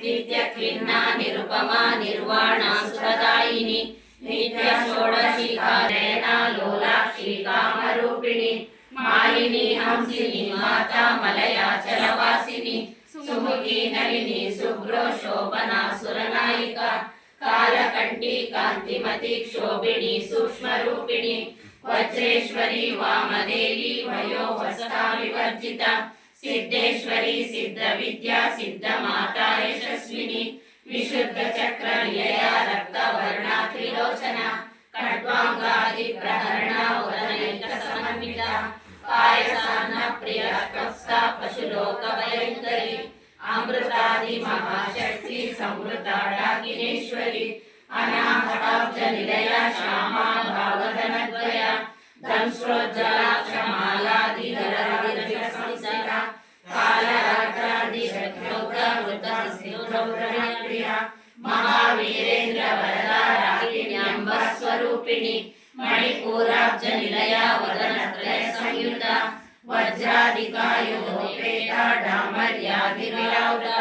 నిత్య ప్రసన్నా నిరుపమా నిర్వాణా సుఖదాయిని నిత్య షోడశిఖా నయనా కామరూపిణి మాలిని హంసిని మాతా మలయాచలవాసిని సుముఖి నళిని శుభ్రో శోభనా సురనాయిక కాలకంఠి కాంతిమతి క్షోభిణి సూక్ష్మరూపిణి వజ్రేశ్వరి వామదేవి వయో వసతా వివర్జిత सिद्धेश्वरी सिद्ध विद्या सिद्ध माता यशस्विनी, विशुद्ध चक्र निलया रक्त, वर्णा, त्रिलोचना, खड्वांगादि प्रहरणा उदनैक समन्विता पायसाना प्रिय कप्सा पशुलोक भयंकरी अमृतादि, महाशक्ति समृता डाकिनेश्वरी अनाहताब्ज निलया श्यामा भावधनद्वया धंस्रोज्जला మహావీరేంద్ర వరదారాగిణ్యంబ స్వరూపిణి మణిపూరాబ్జ నిలయ వదనత్రయ సంయుత వజ్రాధికాయోపేత డామర్యాది విలావృత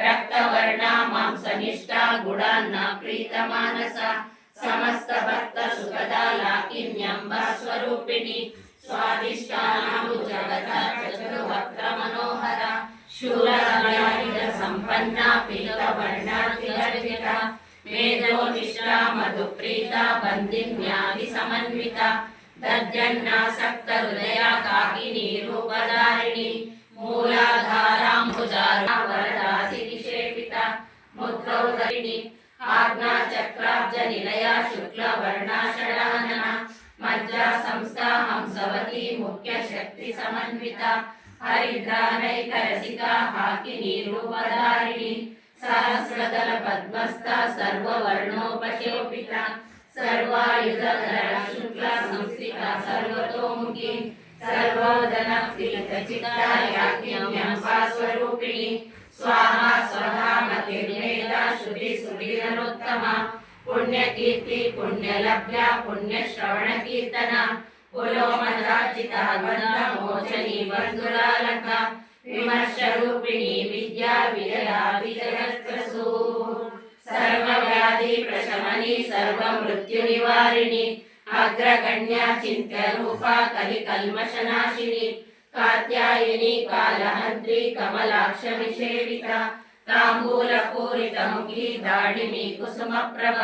రక్తవర్ణ మాంసనిష్ట గుడాన్న ప్రీతమానస సమస్త భక్త సుఖదా లాకిన్యంబ స్వరూపిణి స్వాదిష్టానాము జగత చతుర్వక్ర మనోహర శూలరమయాయుధ సంపన్న पीतवर्णातिगर्भिता मेधो निष्ठा मधुप्रीता बन्दिन्यादिसमन्विता दद्यन्नासक्तहृदया काकिनी रूपधारिणी मूलाधाराम्बुजारा वरदासिनिषेपिता मुद्रौदरिणी, आज्ञाचक्राब्जनिलया शुक्लवर्णा षडानना मज्जा संस्था हंसवती मुख्यशक्तिसमन्विता ಹರಿದ್ರಾನೈಕರಸಿಕಾ ಹಾಕಿನಿ ರೂಪಧಾರಿಣಿ ಸಹಸ್ರದಲ ಪದ್ಮಸ್ಥ ಸರ್ವರ್ಣೋಪಶೋಭಿತ ಸರ್ವಾಯುಧರ ಶುಕ್ಲ ಸಂಸ್ಥಿತ ಸರ್ವತೋಮುಖಿ ಸರ್ವೋದನ ಸ್ವರೂಪಿಣಿ ಸ್ವಾಹ ಸ್ವಹ ಮತಿರ್ವೇದ ಶ್ರುತಿ ಸುಧೀರನೋತ್ತಮ ಪುಣ್ಯಕೀರ್ತಿ ಪುಣ್ಯಲಭ್ಯ ಪುಣ್ಯಶ್ರವಣ ಕೀರ್ತನ చిత్తాయాజ్ఞస్వరూపిణి స్వాహా స్వధా విద్యా విజయ విజయస్త్రసు సర్వవ్యాధి ప్రశమని నివారిణి కలి కల్మషనాశిని కాత్యాయని కాలహంత్రి కమలాక్ష నిషేవిత తాంబూల పూరిత ముఖి దాడిమి కుసుమ ప్రభ